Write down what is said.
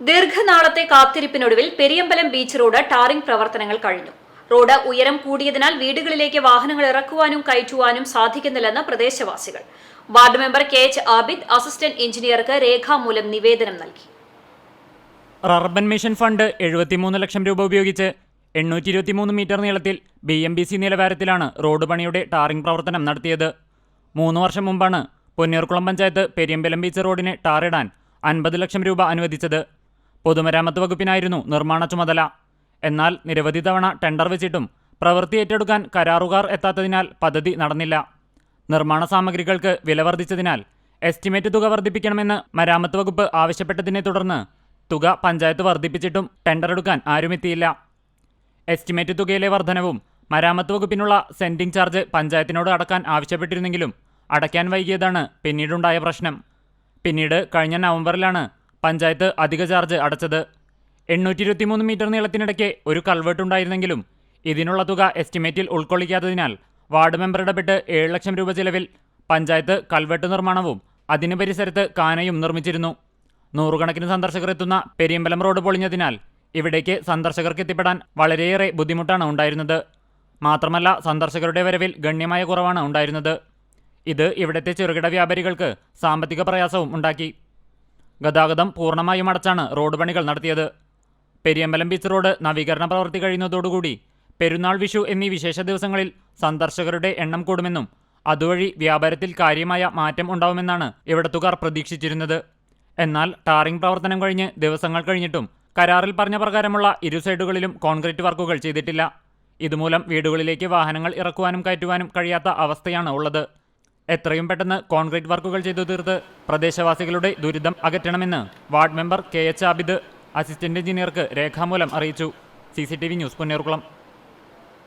ദീർഘനാളത്തെ കാത്തിരിപ്പിനൊടുവിൽ Periyambalam beach road tarring പ്രവർത്തനങ്ങൾ കഴിഞ്ഞു. റോഡ് ഉയരം കൂടിയതിനാൽ വീടുകളിലേക്ക് വാഹനങ്ങൾ ഇറക്കുവാനും കയറ്റുവാനും സാധിക്കുന്നില്ലെന്ന് പ്രദേശവാസികൾ. Ward member K H Abid assistant എഞ്ചിനീയർക്ക് രേഖാമൂലം നിവേദനം നൽകി. റർബൻ മിഷൻ ഫണ്ട് എഴുപത്തിമൂന്ന് ലക്ഷം രൂപ ഉപയോഗിച്ച് എണ്ണൂറ്റി ഇരുപത്തിമൂന്ന് മീറ്റർ നീളത്തിൽ ബി എം ബി സി നിലവാരത്തിലാണ് റോഡ് പണിയുടെ ടാറിംഗ് പ്രവർത്തനം നടത്തിയത്. മൂന്ന് വർഷം മുമ്പാണ് പൊന്നൂർകുളം പഞ്ചായത്ത് പെരിയമ്പലം ബീച്ച് റോഡിന് ടാറിടാൻ അൻപത് ലക്ഷം രൂപ അനുവദിച്ചത്. പൊതുമരാമത്ത് വകുപ്പിനായിരുന്നു നിർമ്മാണ ചുമതല. എന്നാൽ നിരവധി തവണ ടെൻഡർ വെച്ചിട്ടും പ്രവൃത്തി ഏറ്റെടുക്കാൻ കരാറുകാർ എത്താത്തതിനാൽ പദ്ധതി നടന്നില്ല. നിർമ്മാണ സാമഗ്രികൾക്ക് വില വർദ്ധിച്ചതിനാൽ എസ്റ്റിമേറ്റ് തുക വർദ്ധിപ്പിക്കണമെന്ന് മരാമത്ത് വകുപ്പ് ആവശ്യപ്പെട്ടതിനെ തുടർന്ന് തുക പഞ്ചായത്ത് വർദ്ധിപ്പിച്ചിട്ടും ടെൻഡർ എടുക്കാൻ ആരുമെത്തിയില്ല. എസ്റ്റിമേറ്റ് തുകയിലെ വർധനവും മരാമത്ത് വകുപ്പിനുള്ള സെൻഡിംഗ് ചാർജ് പഞ്ചായത്തിനോട് അടക്കാൻ ആവശ്യപ്പെട്ടിരുന്നെങ്കിലും അടയ്ക്കാൻ വൈകിയതാണ് പിന്നീടുണ്ടായ പ്രശ്നം. പിന്നീട് കഴിഞ്ഞ നവംബറിലാണ് പഞ്ചായത്ത് അധിക ചാർജ് അടച്ചത്. എണ്ണൂറ്റി ഇരുപത്തിമൂന്ന് മീറ്റർ നീളത്തിനിടയ്ക്ക് ഒരു കൾവേർട്ട് ഉണ്ടായിരുന്നെങ്കിലും ഇതിനുള്ള തുക എസ്റ്റിമേറ്റിൽ ഉൾക്കൊള്ളിക്കാത്തതിനാൽ വാർഡ് മെമ്പർ ഇടപെട്ട് ഏഴ് ലക്ഷം രൂപ ചിലവിൽ പഞ്ചായത്ത് കൽവെട്ട് നിർമ്മാണവും അതിന് പരിസരത്ത് കാനയും നിർമ്മിച്ചിരുന്നു. നൂറുകണക്കിന് സന്ദർശകർ എത്തുന്ന പെരിയമ്പലം റോഡ് പൊളിഞ്ഞതിനാൽ ഇവിടേക്ക് സന്ദർശകർക്ക് എത്തിപ്പെടാൻ വളരെയേറെ ബുദ്ധിമുട്ടാണ് ഉണ്ടായിരുന്നത്. മാത്രമല്ല സന്ദർശകരുടെ വരവിൽ ഗണ്യമായ കുറവാണ് ഉണ്ടായിരുന്നത്. ഇത് ഇവിടുത്തെ ചെറുകിട വ്യാപാരികൾക്ക് സാമ്പത്തിക പ്രയാസവും ഉണ്ടാക്കി. ഗതാഗതം പൂർണമായും അടച്ചാണ് റോഡ് പണികൾ നടത്തിയത്. പെരിയമ്പലം ബീച്ച് റോഡ് നവീകരണ പ്രവൃത്തി കഴിയുന്നതോടുകൂടി പെരുന്നാൾ വിഷു എന്നീ വിശേഷ ദിവസങ്ങളിൽ സന്ദർശകരുടെ എണ്ണം കൂടുമെന്നും അതുവഴി വ്യാപാരത്തിൽ കാര്യമായ മാറ്റം ഉണ്ടാവുമെന്നാണ് ഇവിടത്തുകാർ പ്രതീക്ഷിച്ചിരുന്നത്. എന്നാൽ ടാറിംഗ് പ്രവർത്തനം കഴിഞ്ഞ് ദിവസങ്ങൾ കഴിഞ്ഞിട്ടും കരാറിൽ പറഞ്ഞ പ്രകാരമുള്ള ഇരു സൈഡുകളിലും കോൺക്രീറ്റ് വർക്കുകൾ ചെയ്തിട്ടില്ല. ഇതുമൂലം വീടുകളിലേക്ക് വാഹനങ്ങൾ ഇറക്കുവാനും കയറ്റുവാനും കഴിയാത്ത അവസ്ഥയാണ് ഉള്ളത്. എത്രയും പെട്ടെന്ന് കോൺക്രീറ്റ് വർക്കുകൾ ചെയ്തു തീർത്ത് പ്രദേശവാസികളുടെ ദുരിതം അകറ്റണമെന്ന് ward member K H Abid assistant എഞ്ചിനീയർക്ക് രേഖാമൂലം അറിയിച്ചു. C news Ponnerkulam.